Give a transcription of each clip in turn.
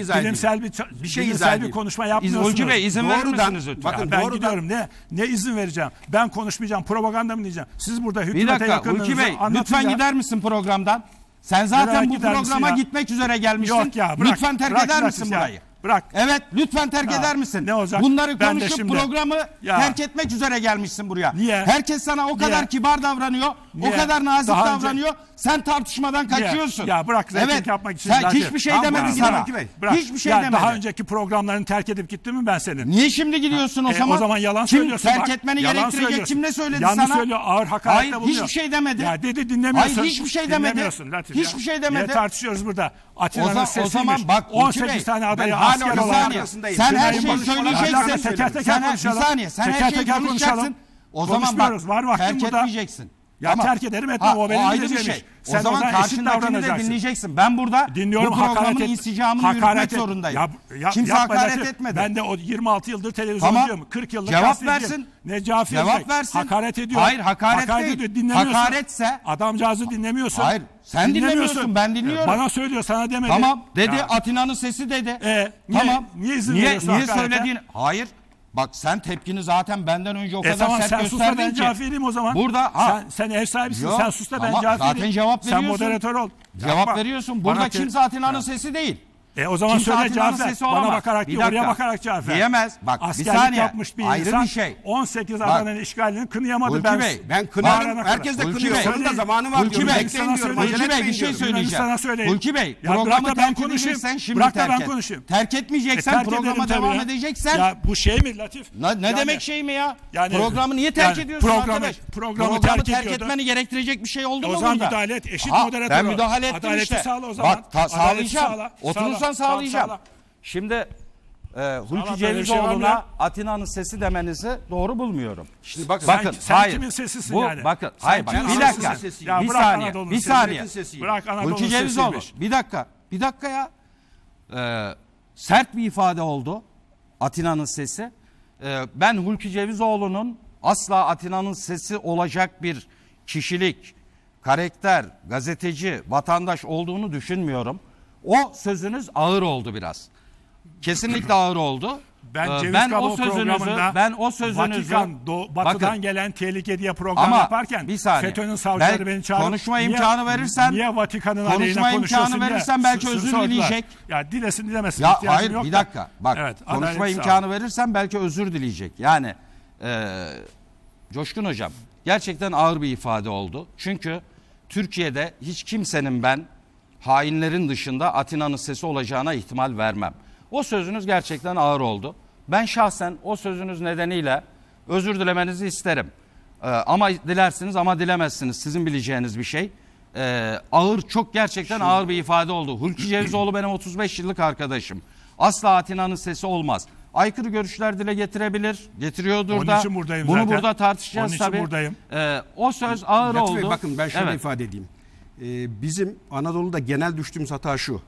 izah edeyim. bilimsel bir, Bir şey bilimsel izah bir konuşma İz, yapmıyorsunuz. Hulki Bey izin verir Doğrudan- misiniz lütfen? Bakın Ya ben doğrudan- gidiyorum ne ne izin vereceğim? Ben konuşmayacağım. Propaganda mı diyeceğim? Siz burada Bir hükümete dakika yakınlığınızı Hulki Bey lütfen gider misin programdan? Sen zaten bu programa ya? gitmek üzere gelmişsin. Yok ya bırak. lütfen terk bırak eder misin ya. burayı? Bırak. Evet lütfen terk Ya, eder misin? ne olacak? Bunları Ben konuşup şimdi- programı Ya. terk etmek üzere gelmişsin buraya. Niye? Herkes sana o kadar Niye? kibar davranıyor, Niye? o kadar nazik Daha önce- davranıyor. Sen tartışmadan kaçıyorsun. Ya bırak reyting evet. yapmak için Sen Latif. hiçbir şey Tamam, demedi sana. Bırak. Hiçbir şey ya demedi. Daha önceki programlarını terk edip gittim mi ben senin? Niye şimdi gidiyorsun o E, zaman? o zaman yalan Kim söylüyorsun. terk bak. etmeni Yalan gerektirecek kim ne söyledi Yanlış sana? söylüyor ağır hakarette Hayır bulunuyor. hiçbir şey demedi. Ya dedi dinlemiyorsun. Hayır hiçbir şey demedi. Dinlemiyorsun Latif Hiçbir ya. şey demedi. Niye tartışıyoruz burada? Atina'nın O zaman- o sesiymiş. zaman bak Hulki 18 Bey, tane hala asker o Bir olarak. zaman saniye. arkasındayım. Sen her şeyi söyleyeceksin. Teker teker Sen her- bir konuşalım. Sen her şeyi konuşacaksın. O zaman bak var terk etmeyeceksin. Ya terk ederim, etmem. O benim ayrı bir şey. iş. O Sen zaman karşındakini de dinleyeceksin. Ben burada Dinliyorum bu programın hakaret et. insicamını hakaret yürütmek zorundayım. Ya, ya, Kimse hakaret etmedi. Ben de o 26 yıldır televizyoncuyum. Tamam. 40 yıldır Cevap versin. Ne cevap Cevap versin. Hakaret ediyor. Hayır, hakaret değil. ediyor. Dinlemiyorsun. Hakaretse- Adamcağızı dinlemiyorsun. Hayır, sen dinlemiyorsun, ben dinliyorum. Bana söylüyor sana demedi. Tamam dedi Atina'nın sesi dedi. E, niye- tamam. niye izin niye, veriyorsun niye hakarete? söylediğini? Hayır. Bak sen tepkini zaten benden önce o E kadar tamam sert sen gösterdin ben ki. cevap vereyim o zaman. Burada ha, sen, sen ev sahibisin Yok, sen sus da ben tamam, cevap zaten vereyim. cevap Sen veriyorsun. moderatör ol. cevap Yapma. veriyorsun. Bana Burada ki- kimse Atina'nın sesi değil. E o zaman Kimse söyle ver. sesi Bana olamaz. bakarak Bir değil oraya dakika. bakarak cevap ver. Diyemez. Bak, bir Askerlik saniye. yapmış bir Ayrı insan bir şey. 18 Bak. Adana'nın işgalini kınıyamadı. Hulki ben, Bey, Ben. Bağırana kadar. Herkes de Hulki kınıyor. Bey. Sonunda zamanı var Hulki diyorum. Bey, Bekleyin sana diyorum. söyleyeyim. Acele Hulki Bey bir etmeyin şey diyorum. söyleyeceğim. sana söyleyeyim. Hulki Bey Ya bırak programı da ben terk konuşayım. edeceksen şimdi Bırak da terk ben et. konuşayım. Terk E, etmeyeceksen terk programa ederim tabii devam ya. edeceksen. Ya bu şey mi Latif? Ne, ne Yani- demek şey mi ya? Yani- programı niye terk yani ediyorsun programı- arkadaş? programı terk terk ediyordu. etmeni gerektirecek bir şey oldu E, mu o zaman müdahale et, eşit Ha, moderatör Ben ol. müdahale ettim Adaleti işte. sağla o zaman. Bak ta- Adaleti sağlayacağım. sağla. Sağla. Sağlayacağım. Sağla. Şimdi e, Hulki şey Cevizoğlu'na ya? Atina'nın sesi demenizi doğru bulmuyorum. Şimdi bakın. Bakın sen hayır. kimin sesisin Bu, yani? Bakın Sen hayır bak bir dakika. Ya bir bırak saniye. Anadolu'nun Bir saniye. Bırak Anadolu'nun Hulki Cevizoğlu. Bir dakika. Bir dakika ya. Ee, sert bir ifade oldu. Atina'nın sesi. Ee, ben Hulki Cevizoğlu'nun asla Atina'nın sesi olacak bir kişilik, karakter, gazeteci, vatandaş olduğunu düşünmüyorum. O sözünüz ağır oldu biraz. Kesinlikle ağır oldu. Ben Ee, Ceviz ben o sözünüzü, ben o sözünüzü Vatikan, Do- batıdan Bakın, gelen tehlike diye program Ama yaparken bir saniye. FETÖ'nün savcıları Ben beni çağırıp konuşma niye- imkanı verirsen- niye Vatikan'ın konuşma imkanı verirsen belki özür dileyecek. Ya dilesin dilemesin Ya hayır yok bir da. dakika. Bak Evet, konuşma imkanı sağ. verirsen belki özür dileyecek. Yani e, Coşkun Hocam gerçekten ağır bir ifade oldu. Çünkü Türkiye'de hiç kimsenin ben hainlerin dışında Atina'nın sesi olacağına ihtimal vermem. O sözünüz gerçekten ağır oldu. Ben şahsen o sözünüz nedeniyle özür dilemenizi isterim. E, ama dilersiniz ama dilemezsiniz. Sizin bileceğiniz bir şey. E, ağır çok gerçekten ağır bir ifade oldu. Hulki Cevizoğlu benim 35 yıllık arkadaşım. Asla Atina'nın sesi olmaz. Aykırı görüşler dile getirebilir. Getiriyordur Onun da. için buradayım Bunu zaten. burada tartışacağız Onun için tabii. buradayım. Ee, o söz ağır Latif oldu. Bey, bakın ben şöyle Evet. ifade edeyim. Ee, bizim Anadolu'da genel düştüğümüz hata şu.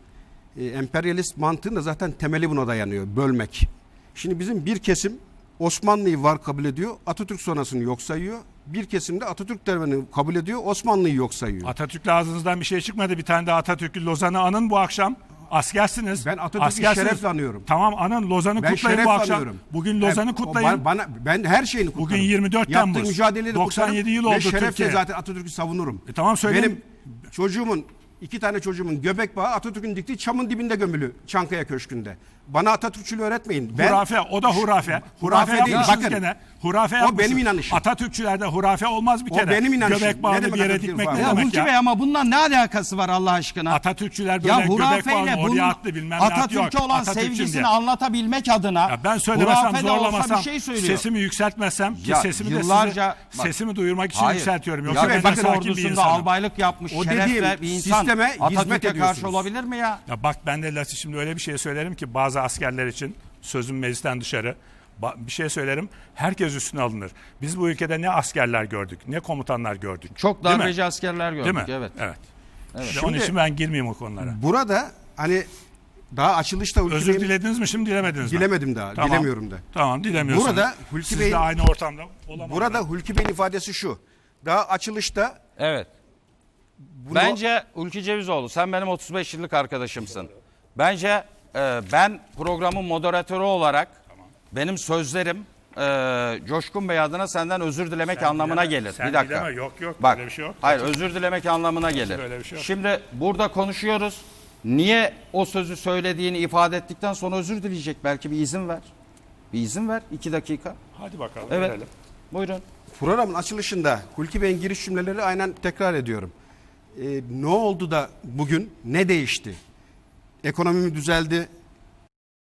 Ee, emperyalist mantığın da zaten temeli buna dayanıyor. Bölmek. Şimdi bizim bir kesim Osmanlı'yı var kabul ediyor. Atatürk sonrasını yok sayıyor. Bir kesim de Atatürk devrini kabul ediyor. Osmanlı'yı yok sayıyor. Atatürk'le ağzınızdan bir şey çıkmadı. Bir tane de Atatürk'ü Lozan'ı anın bu akşam. Askersiniz. Ben Atatürk'ü Askersiniz. şerefle anıyorum. Tamam anın Lozan'ı Ben kutlayın şeref bu akşam. anıyorum. Bugün Ben- Lozan'ı o kutlayın. Bana, bana- ben her şeyini kutlarım. Bugün 24 Yaptığı Temmuz. mücadeleyi de 97 kutlarım. yıl Ve oldu şerefle Türkiye. zaten Atatürk'ü savunurum. E tamam söyleyin. Benim çocuğumun iki tane çocuğumun göbek bağı Atatürk'ün diktiği çamın dibinde gömülü Çankaya Köşkü'nde. Bana Atatürkçülüğü öğretmeyin. Ben hurafe o da hurafe. Hurafe, Hurafe değil, bakın. gene. Hurafe O yapmışsınız. benim inanışım. Atatürkçülerde hurafe olmaz bir O kere. benim inanışım. Göbek Ne bağını demek bir yere dikmek ne hurafe? Ya demek Hulki ya? Bey ama bundan ne alakası var Allah aşkına? Atatürkçüler böyle ya göbek hurafeyle bağını oraya attı bilmem ne. Atatürk'e olan sevgisini diye. anlatabilmek adına Ya ben söylemesem zorlamasam şey sesimi yükseltmezsem ki Ya sesimi de yıllarca- size, bak- sesimi duyurmak için Hayır. yükseltiyorum. Ya Yoksa ben Bakın sakin bir ordusunda insanım. albaylık yapmış O şerefle dediğim bir insan sisteme hizmet Atatürk'e karşı olabilir mi ya? Ya bak ben de şimdi öyle bir şey söylerim ki bazı askerler için sözüm meclisten dışarı bir şey söylerim herkes üstüne alınır. Biz bu ülkede ne askerler gördük ne komutanlar gördük. Çok darbeci askerler gördük. Değil mi? Evet. Evet. İşte Şimdi- onun için ben girmeyeyim o konulara. Burada hani daha açılışta Hulki Özür Bey'in- dilediniz mi şimdi dilemediniz mi? dilemedim daha. Tamam. Dilemiyorum da. Tamam dilemiyorsunuz. Burada Hulki Siz Bey'in- de aynı ortamda olamadınız. Burada Hulki Bey'in ifadesi şu. Daha açılışta Evet. Bunu Bence Ülke Cevizoğlu sen benim 35 yıllık arkadaşımsın. Bence e, ben programın moderatörü olarak benim sözlerim e, Coşkun Bey adına senden özür dilemek Sen anlamına dileme, gelir. sen bir dakika. dileme, yok, yok, Bak, böyle bir şey yok. Hayır özür dilemek anlamına gelir. böyle bir şey yok. Şimdi burada konuşuyoruz. Niye o sözü söylediğini ifade ettikten sonra özür dileyecek? Belki bir izin ver. Bir izin ver. iki dakika. Hadi bakalım. Evet. verelim. Buyurun. Programın açılışında Hulki Bey'in giriş cümleleri aynen tekrar ediyorum. Ee, ne oldu da bugün ne değişti? Ekonomi mi düzeldi?